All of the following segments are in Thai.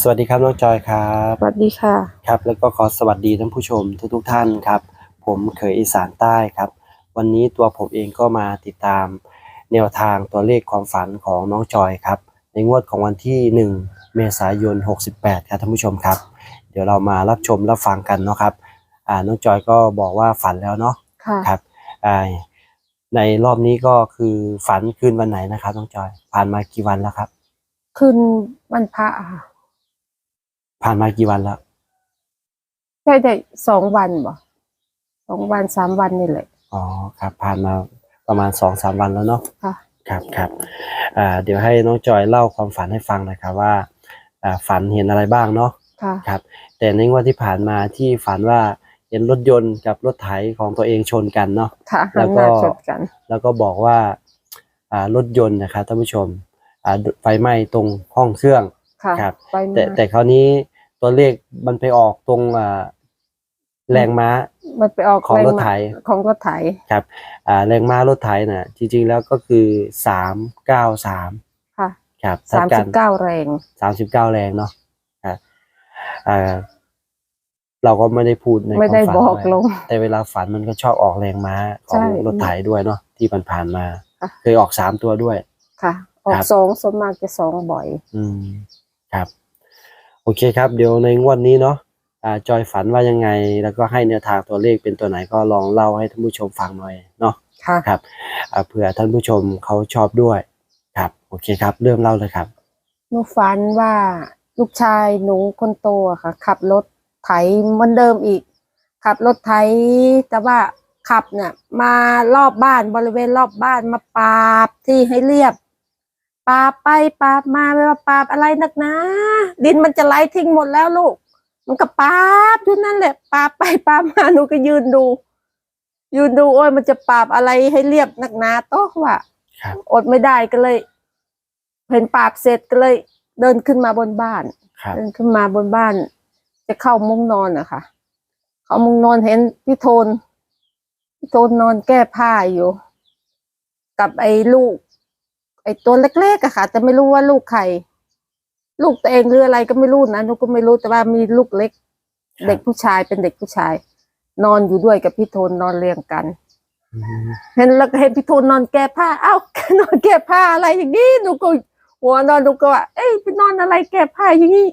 สวัสดีครับน้องจอยครับสวัสดีค่ะ ครับ แล้วก็ขอสวัสดีท่านผู้ชมทุกๆท่านครับ ผมเคยอีสานใต้ครับ วันนี้ตัวผมเองก็มาติดตาม แนวทางตัวเลขความฝันของน้องจอยครับ ในงวดของวันที่ 1 เมษายน 68 ครับท่านผู้ชมครับ เดี๋ยวเรามารับชมรับฟังกันเนาะครับอ่าน้องจอยก็บอกว่าฝันแล้วเนาะค่ะครับอ่าในรอบนี้ก็คือฝันคืนวันไหนนะครับน้องจอย ผ่านมากี่วันแล้วครับ คืนวันพระค่ะ ผ่านมากี่วันแล้วใช่ได้สองวันบ่สองวันสามวันนี่แหละอ๋อครับ ผ่านมาประมาณสองสามวันแล้วเนาะค่ะ ครับครับอ่าเดี๋ยวให้น้องจอยเล่าความฝันให้ฟังหนะครับว่าอ่าฝันเห็นอะไรบ้างเนาะ ค่ะ ครับแต่ในงวดที่ผ่านมาที่ฝันว่าเห็นรถยนต์กับรถไถของตัวเองชนกันเนาะ ค่ะแล้หัวนก็หน้าชนกัน แล้วก็บอกว่าอ่ารถยนต์นะครับท่านผู้ชมอ่าไฟไหม้ตรงห้องเครื่อง ค่ะครับ ไปแต่มาแต่คราวนี้ ตัวเลขมันไปออกตรงอ่าแรงม้ามันไปออกของรถไถแมาของรถไถครับ อ่า แรงม้ารถไถน่ะ จริง ๆ แล้วก็คือสามเก้าสามค่ะครับสามสิบเก้าแรงสามสิบเก้าแรงเนาะครับอ่าเราก็ไม่ได้พูดในไม่ได้ความฝันบอกว้ลง แต่เวลาฝันมันก็ชอบออกแรงม้าขใช่องรถไถด้วยเนาะที่มันผ่านมาค่ะเคยออกสามตัวด้วย ค่ะ ออครักบสองส่วนมากจะสองบ่อย อืมครับ โอเคครับ เดี๋ยวในงวดนี้เนาะอ่าจอยฝันว่ายังไง แล้วก็ให้แนวทางตัวเลขเป็นตัวไหนก็ลองเล่าให้ท่านผู้ชมฟังหน่อยเนาะค่ะครับอ่าเผื่อท่านผู้ชมเขาชอบด้วยครับ โอเคครับ เริ่มเล่าเลยครับหนูฝันว่าลูกชายหนูคนโตอะค่ะ ขับรถไถเหมือนเดิมอีก ขับรถไถแต่ว่าขับเนี่ยมารอบบ้านบริเวณรอบบ้านมาปราบที่ให้เรียบ ปราบไปปราบมาไม่ว่าปราบอะไรนักนะดินมันจะไหลทิ้งหมดแล้วลูก มันก็ปราบอยู่นั่นแหละปราบไปปราบมาหนูก็ยืนดู ยืนดูโอ้ยมันจะปราบอะไรให้เรียบนักหนาโต๊ะว่าครับอดไม่ได้ก็เลยเห็นปราบเสร็จก็เลย เดินขึ้นมาบนบ้านครับเดินขึ้นมาบนบ้าน จะเข้ามุ้งนอนอะค่ะ เข้ามุ้งนอนเห็นพี่โทนพี่โทนนอนแก้ผ้าอยู่ กับไอ้ลูก ไอ้ตัวเล็กๆอะค่ะ แต่ไม่รู้ว่าลูกใครลูกตัวเองหรืออะไรก็ไม่รู้นะหนูก็ไม่รู้แต่ว่ามีลูกเล็ก เด็กผู้ชายเป็นเด็กผู้ชาย นอนอยู่ด้วยกับพี่โทนนอนเรียงกันอืมเห็นแล้วก็เห็นพี่ทูนนอนแก้ผ้าเอ้านอนแก้ผ้าอะไรอย่างนี้หนูก็หัวนอนหนูก็ว่าเอ้ยไปนอนอะไรแก้ผ้าอย่างนี้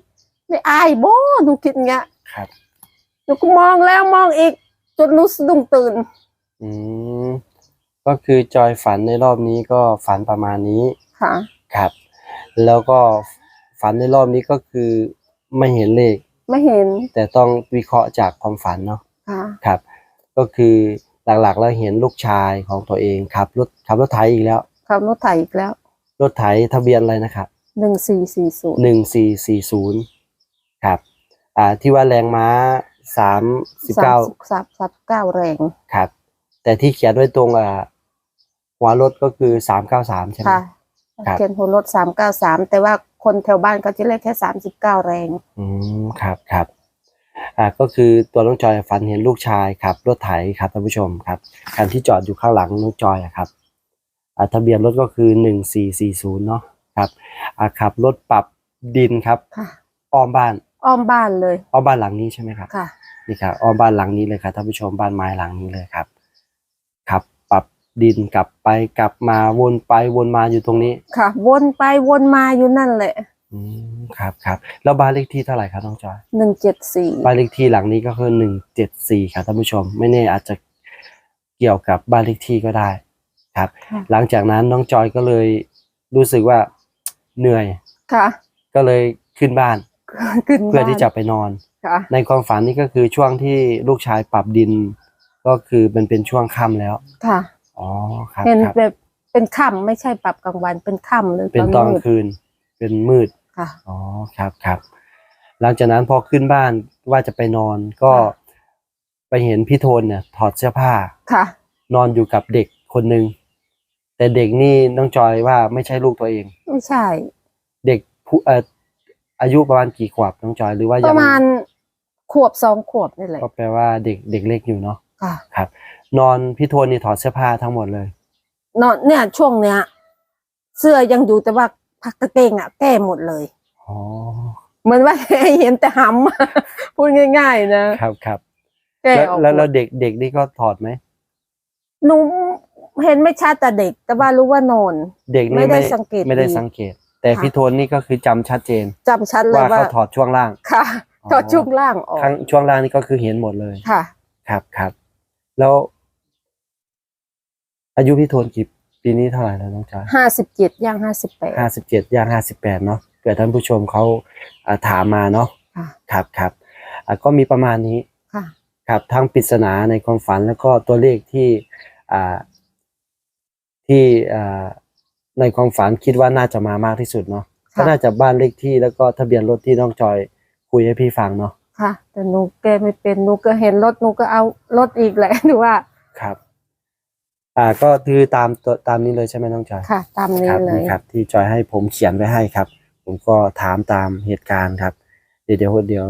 ไม่อายโบหนูคิดอย่างเงี้ยครับหนูก็มองแล้วมองอีกจนหนูสะดุ้งตื่น อืม ก็คือจอยฝันในรอบนี้ก็ฝันประมาณนี้ค่ะ ครับ แล้วก็ฝันในรอบนี้ก็คือไม่เห็นเลข ไม่เห็น แต่ต้องวิเคราะห์จากความฝันเนาะค่ะ ครับ ก็คือหลักๆ แล้วเห็นลูกชายของตัวเองขับรถขับรถไถอีกแล้วขับรถไถอีกแล้ว รถไถทะเบียนอะไรนะครับหนึ่งสี่สี่ศูนย์หนึ่งสี่สี่ศูนย์ครับ อ่าที่ว่าแรงม้าสามสิบสาเก้ามสิบสามสิบเก้าแรงครับ แต่ที่เขียนไว้ตรงอ่า หัวรถก็คือสามเก้าสามใช่ไหม ค่ะครับ เขียนหัวรถสามเก้าสามแต่ว่าคนแถวบ้านเขาจะเรียกแค่สามสิบเก้าแรง อืมครับครับอ่าก็คือตัวน้องจอยฝันเห็นลูกชายครับรถไถครับท่านผู้ชมครับคันที่จอดอยู่ข้างหลังน้องจอยอะครับอ่าทะเบียนรถก็คือหนึ่งสี่สี่ศูนย์เนาะครับอ่าขับรถปรับดินครับค่ะ อ้อมบ้านอ้อมบ้านเลยอ้อมบ้านหลังนี้ใช่ไหมครับ ค่ะ นี่ครับอ้อมบ้านหลังนี้เลยครับท่านผู้ชมบ้านไม้หลังนี้เลยครับครับปรับ ดินกลับไปกลับมาวนไปวนมาอยู่ตรงนี้ค่ะ วนไปวนมาอยู่นั่นแหละอืมครับครับแล้วบ้านเลขที่เท่าไหร่ครับน้องจอยหนึ่งเจ็ดสี่บ้านเลขที่หลังนี้ก็คือหนึ่งเจ็ดสี่ครับท่านผู้ชม ไม่แน่อาจจะเกี่ยวกับบ้านเลขที่ก็ได้ ครับ ค่ะ หลังจากนั้นน้องจอยก็เลยรู้สึกว่าเหนื่อย ค่ะ ก็เลยขึ้นบ้านขึ้นเพื่อที่จะบ้านไปนอน ค่ะ ในความฝันนี่ก็คือช่วงที่ลูกชายปรับดิน ก็คือมันเป็นช่วงค่ำแล้ว ค่ะ อ๋อครับเห็นครับแบบเป็นค่ำไม่ใช่ปรับกลางวัน เป็นค่ำเลยเป็นตอนกมืลาดงคืน เป็นมืดค่ะ อ๋อครับครับ หลังจากนั้นพอขึ้นบ้านว่าจะไปนอนก็ค่ะไปเห็นพี่โทนเนี่ย ถอดเสื้อผ้า ค่ะ นอนอยู่กับเด็กคนหนึ่งแต่เด็กนี่น้องจอยว่าไม่ใช่ลูกตัวเอง ไม่ใช่ เด็กผู้เอ่ออายุประมาณกี่ขวบน้องจอยหรือว่าปยังระมาณขวบสองขวบนี่แหละก็แปลว่าเด็กเด็กเล็กอยู่เนาะค่ะ ครับ นอนพี่โทนนี่ถอดเสื้อผ้าทั้งหมดเลย นอนเนี่ยช่วงเนี้ย เสื้อยังอยู่แต่ว่าพักกางเกงอะแก้หมดเลยอ๋อเหมือนว่าเห็นแต่หำพูดง่าย ๆ นะครับครับแกแล้วออกแล้วแล้วเด็กเด็กนี่ก็ถอดไหมหนูเห็นไม่ชัดแต่เด็ก แต่ว่ารู้ว่านอนเด็กนี่ไม่ได้สังเกตไม่ได้ดีสังเกต แต่ค่ะพี่โทนนี่ก็คือจำชัดเจนจำชัดเลยว่าว่าเขาถอดช่วงล่างค่ะอ๋อถอดช่วงล่างออกข้างช่วงล่างนี่ก็คือเห็นหมดเลยค่ะ ครับครับ แล้ว อายุพี่โทนกี่ปีนี้เท่าไหร่แล้วน้องจอยห้าสิบเจ็ดย่างห้าสิบแปด ห้าสิบเจ็ดย่างห้าสิบแปดเนาะเผื่อท่านผู้ชมเขาอ่าถามมาเนาะค่ะ ครับครับอ่าก็มีประมาณนี้ ค่ะ ครับทั้งปริศนาในความฝันแล้วก็ตัวเลขที่อ่าที่อ่าในความฝันคิดว่าน่าจะมามากที่สุดเนาะค่ะก็น่าจะบ้านเลขที่แล้วก็ทะเบียนรถที่น้องจอยคุยให้พี่ฟังเนาะค่ะ แต่หนูแกไม่เป็นหนูก็เห็นรถหนูก็เอารถอีกแหละหนูว่า ครับ อ่าก็คือตามตัวตามนี้เลยใช่ไหมน้องจอยค่ะ ตามคนี้รับเลยนี่ครับ ที่จอยให้ผมเขียนไว้ให้ครับ ผมก็ถามตามเหตุการณ์ครับ เดี๋ยวเดี๋ยวเดี๋ยว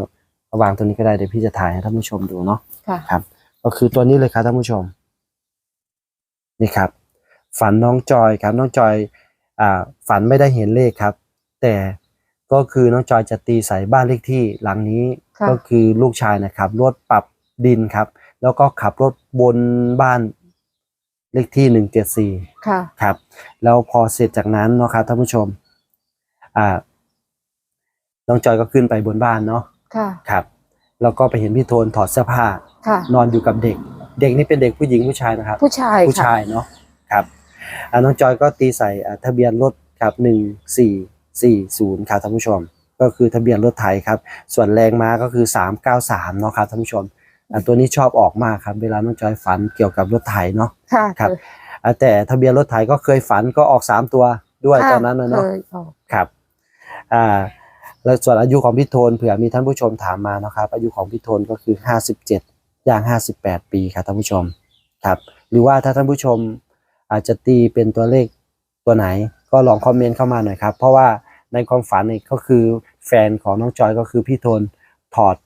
ระหว่างตัวนี้ก็ได้เดี๋ยวพี่จะถ่ายให้ท่านผู้ชมดูเนาะค่ะ ครับ ก็คือตัวนี้เลยครับท่านผู้ชม นี่ครับ ฝันน้องจอยครับ น้องจอยอ่าฝันไม่ได้เห็นเลขครับ แต่ก็คือน้องจอยจะตีใส่บ้านเลขที่หลังนี้ค่ะ ก็คือลูกชายนะครับรถปรับดินครับ แล้วก็ขับรถบนบ้าน เลขที่หนึ่งเจ็ดสี่ค่ะ ครับ แล้วพอเสร็จจากนั้นเนาะครับท่านผู้ชม อ่า น้องจอยก็ขึ้นไปบนบ้านเนาะค่ะ ครับ แล้วก็ไปเห็นพี่โทนถอดเสื้อผ้า ค่ะ นอนอยู่กับเด็ก เด็กนี่เป็นเด็กผู้หญิงผู้ชายนะครับ ผู้ชายผู้ค่ะชายเนาะ ครับอ่าน้องจอยก็ตีใส่อ่าทะเบียนรถครับหนึ่งสี่สี่ศูนย์ครับท่านผู้ชม ก็คือทะเบียนรถไทยครับ ส่วนแรงม้าก็คือสามเก้าสามเนาะครับท่านผู้ชม อ่าตัวนี้ชอบออกมากครับ เวลาน้องจอยฝันเกี่ยวกับรถไถเนาะ ค่ะครับ อ่าแต่ทะเบียนรถไถก็เคยฝันก็ออกสามตัวด้วยค่ะตอนนั้นนะเนาะเคยออกครับอ่าแล้วส่วนอายุของพี่โทนเผื่อมีท่านผู้ชมถามมานะครับ อายุของพี่โทนก็คือห้าสิบเจ็ดย่างห้าสิบแปดปีครับท่านผู้ชมครับ หรือว่าถ้าท่านผู้ชมอาจจะตีเป็นตัวเลขตัวไหน ก็ลองคอมเมนต์เข้ามาหน่อยครับ เพราะว่าในความฝันนี่ก็คือแฟนของน้องจอยก็คือพี่โทนถอด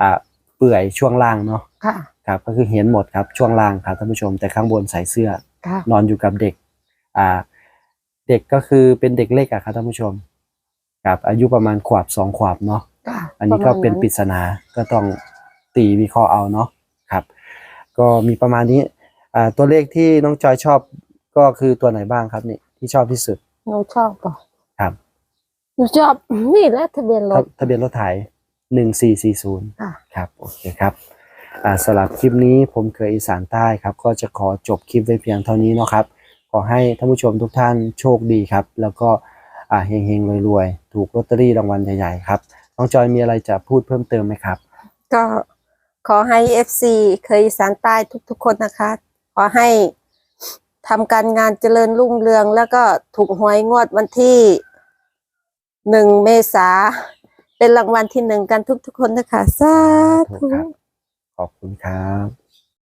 อ่าเปื่อยช่วงล่างเนาะค่ะครับก็คือเห็นหมดครับช่วงล่างครับท่านผู้ชมแต่ข้างบนใส่เสื้อ ค่ะนอนอยู่กับเด็กอ่าเด็กก็คือเป็นเด็กเล็กอะครับท่านผู้ชมครับอายุประมาณขวบสองขวบเนาะ ค่ะอันนี้ก็เป็นระมาณปริศนาก็ต้องตีวิเคราะห์เอาเนาะครับ ก็มีประมาณนี้อ่าตัวเลขที่น้องจอยชอบก็คือตัวไหนบ้างครับนี่ที่ชอบที่สุด หนูชอบป่ะครับ หนูชอบนี่แหละทะเบียนรทะถทะเบียนรถไถ หนึ่งสี่สี่ศูนย์ค่ะครับ โอเคครับอ่าสำหรับคลิปนี้ผมเคยอีสานใต้ครับ ก็จะขอจบคลิปไว้เพียงเท่านี้เนาะครับ ขอให้ท่านผู้ชมทุกท่านโชคดีครับ แล้วก็อ่าเฮงๆรวยๆ ถูกลอตเตอรี่รางวัลใหญ่ๆครับ น้องจอยมีอะไรจะพูดเพิ่มเติมไหมครับ ก็ขอให้เอฟซีเคยอีสานใต้ทุกๆคนนะคะ ขอให้ทำการงานเจริญรุ่งเรือง แล้วก็ถูกหวยงวดวันที่หนึ่งเมษา เป็นรางวัลที่หนึ่งกันทุกๆคนนะคะสาธุขอบคุณครับ